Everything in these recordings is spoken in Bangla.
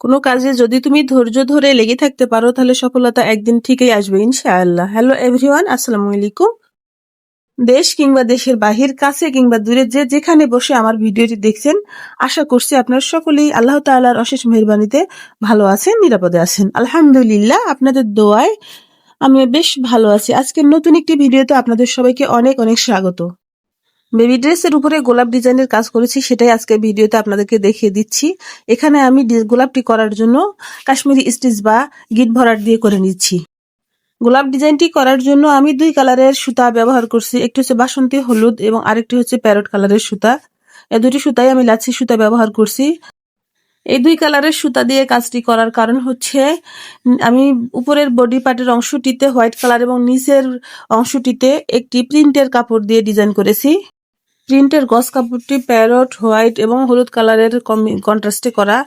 কোনো কাজে যদি তুমি ধৈর্য ধরে লেগে থাকতে পারো, তাহলে সফলতা একদিন ঠিকই আসবে, ইনশাআল্লাহ। হ্যালো এভরিওয়ান আসসালামু আলাইকুম। দেশ কিংবা দেশের বাহির, কাছে কিংবা দূরে, যে যেখানে বসে আমার ভিডিওটি দেখছেন, আশা করছি আপনার সকলেই আল্লাহ তাআলার অশেষ মেহরবানিতে ভালো আছেন, নিরাপদে আছেন। আলহামদুলিল্লাহ, আপনাদের দোয়ায় আমি বেশ ভালো আছি। আজকের নতুন একটি ভিডিওতে আপনাদের সবাইকে অনেক অনেক স্বাগত। বেবি ড্রেসের উপরে গোলাপ ডিজাইনের কাজ করেছি, সেটাই আজকে ভিডিওতে আপনাদেরকে দেখিয়ে দিচ্ছি। এখানে আমি গোলাপটি করার জন্য কাশ্মীরি স্টিচ বা গিট ভরাট দিয়ে করে নিচ্ছি। গোলাপ ডিজাইনটি করার জন্য আমি দুই কালারের সুতা ব্যবহার করছি, একটি হচ্ছে বাসন্তী হলুদ এবং আরেকটি হচ্ছে প্যারট কালারের সুতা। এই দুটি সুতাই আমি লাচ্ছি সুতা ব্যবহার করছি। এই দুই কালারের সুতা দিয়ে কাজটি করার কারণ হচ্ছে, আমি উপরের বডি পার্টের অংশটিতে হোয়াইট কালার এবং নিচের অংশটিতে একটি প্রিন্টের কাপড় দিয়ে ডিজাইন করেছি। প্রিন্টের গস কাপড়টি প্যারট, হোয়াইট এবং হলুদ কালারের কন্ট্রাস্টে করা।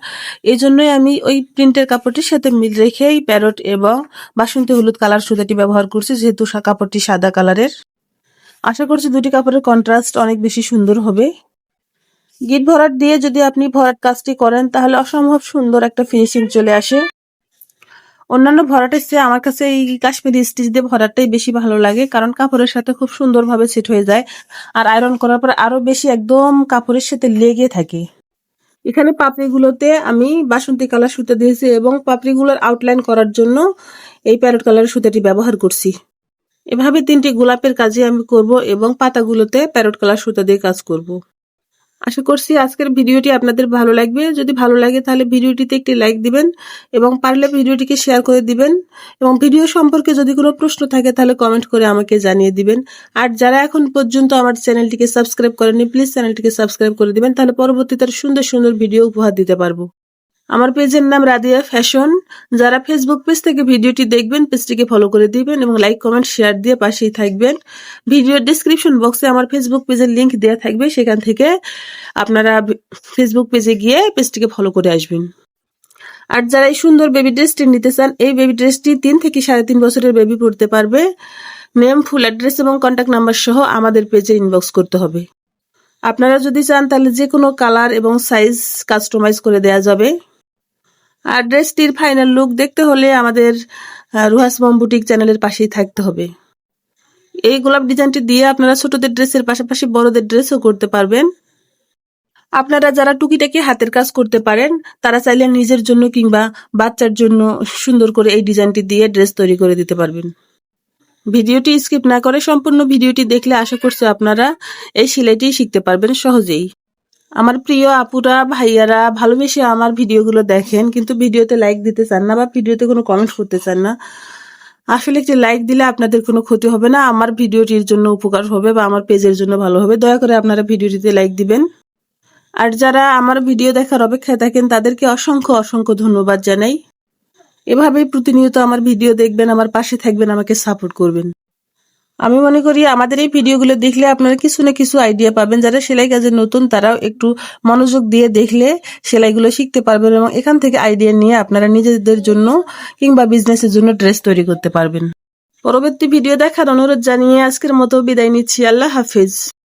এই জন্যই আমি ওই প্রিন্টের কাপড়টির সাথে মিল রেখেই প্যারট এবং বাসন্তী হলুদ কালার সুতাটি ব্যবহার করছি, যেহেতু কাপড়টি সাদা কালারের। আশা করছি দুটি কাপড়ের কন্ট্রাস্ট অনেক বেশি সুন্দর হবে। গিট ভরাট দিয়ে যদি আপনি ভরাট কাজটি করেন, তাহলে অসম্ভব সুন্দর একটা ফিনিশিং চলে আসে। অন্যান্য ভরাটের চেয়ে আমার কাছে এই কাশ্মীরি স্টিচ দিয়ে ভরাটাই বেশি ভালো লাগে, কারণ কাপড়ের সাথে খুব সুন্দরভাবে সেট হয়ে যায়। আর আয়রন করার পর আরও বেশি একদম কাপড়ের সাথে লেগে থাকে। এখানে পাপড়িগুলোতে আমি বাসন্তী কালার সুতা দিয়েছি এবং পাপড়িগুলোর আউটলাইন করার জন্য এই প্যারট কালারের সুতাটি ব্যবহার করছি। এভাবে তিনটি গোলাপের কাজে আমি করব এবং পাতাগুলোতে প্যারট কালার সুতা দিয়ে কাজ করব। আশা করছি আজকের ভিডিওটি আপনাদের ভালো লাগবে। যদি ভালো লাগে তাহলে ভিডিওটিতে একটি লাইক দিবেন এবং পারলে ভিডিওটিকে শেয়ার করে দিবেন এবং ভিডিও সম্পর্কে যদি কোনো প্রশ্ন থাকে তাহলে কমেন্ট করে আমাকে জানিয়ে দিবেন। আর যারা এখন পর্যন্ত আমার চ্যানেলটিকে সাবস্ক্রাইব করেননি, প্লিজ চ্যানেলটিকে সাবস্ক্রাইব করে দিবেন, তাহলে পরবর্তীতে সুন্দর সুন্দর ভিডিও উপহার দিতে পারব। আমার পেজের নাম রাদিয়া ফ্যাশন। যারা ফেসবুক পেজ থেকে ভিডিওটি দেখবেন পেজটিকে ফলো করে দিবেন এবং লাইক কমেন্ট শেয়ার দিয়ে পাশেই থাকবেন। ভিডিওর ডিসক্রিপশন বক্সে আমার ফেসবুক পেজের লিঙ্ক দেওয়া থাকবে, সেখান থেকে আপনারা ফেসবুক পেজে গিয়ে পেজটিকে ফলো করে আসবেন। আর যারা এই সুন্দর বেবি ড্রেসটি নিতে চান, এই বেবি ড্রেসটি তিন থেকে সাড়ে তিন বছরের বেবি পড়তে পারবে। নেম ফুল অ্যাড্রেস এবং কন্ট্যাক্ট নাম্বার সহ আমাদের পেজে ইনবক্স করতে হবে। আপনারা যদি চান, তাহলে যে কোনো কালার এবং সাইজ কাস্টমাইজ করে দেওয়া যাবে। আর ড্রেসটির ফাইনাল লুক দেখতে হলে আমাদের রুহাস মম বুটিক চ্যানেলের পাশেই থাকতে হবে। এই গোলাপ ডিজাইনটি দিয়ে আপনারা ছোটদের ড্রেসের পাশাপাশি বড়দের ড্রেসও করতে পারবেন। আপনারা যারা টুকিটাকি হাতের কাজ করতে পারেন, তারা চাইলে নিজের জন্য কিংবা বাচ্চার জন্য সুন্দর করে এই ডিজাইনটি দিয়ে ড্রেস তৈরি করে দিতে পারবেন। ভিডিওটি স্কিপ না করে সম্পূর্ণ ভিডিওটি দেখলে আশা করছি আপনারা এই সেলাইটি শিখতে পারবেন সহজেই। আমার প্রিয় আপুরা, ভাইয়ারা, ভালোবেসে আমার ভিডিওগুলো দেখেন, কিন্তু ভিডিওতে লাইক দিতে চান না বা ভিডিওতে কোনো কমেন্ট করতে চান না। আসলে একটি লাইক দিলে আপনাদের কোনো ক্ষতি হবে না, আমার ভিডিওটির জন্য উপকার হবে বা আমার পেজের জন্য ভালো হবে। দয়া করে আপনারা ভিডিওটিতে লাইক দিবেন। আর যারা আমার ভিডিও দেখার অপেক্ষায় থাকেন, তাদেরকে অসংখ্য অসংখ্য ধন্যবাদ জানাই। এভাবেই প্রতিনিয়ত আমার ভিডিও দেখবেন, আমার পাশে থাকবেন, আমাকে সাপোর্ট করবেন। আমি মনে করি আমাদের এই ভিডিওগুলো দেখলে আপনারা কিছু না কিছু আইডিয়া পাবেন। যারা সেলাই কাজে নতুন, তারাও একটু মনোযোগ দিয়ে দেখলে সেলাইগুলো শিখতে পারবেন এবং এখান থেকে আইডিয়া নিয়ে আপনারা নিজেদের জন্য কিংবা বিজনেসের জন্য ড্রেস তৈরি করতে পারবেন। পরবর্তী ভিডিও দেখার অনুরোধ জানিয়ে আজকের মতো বিদায় নিচ্ছি। আল্লাহ হাফিজ।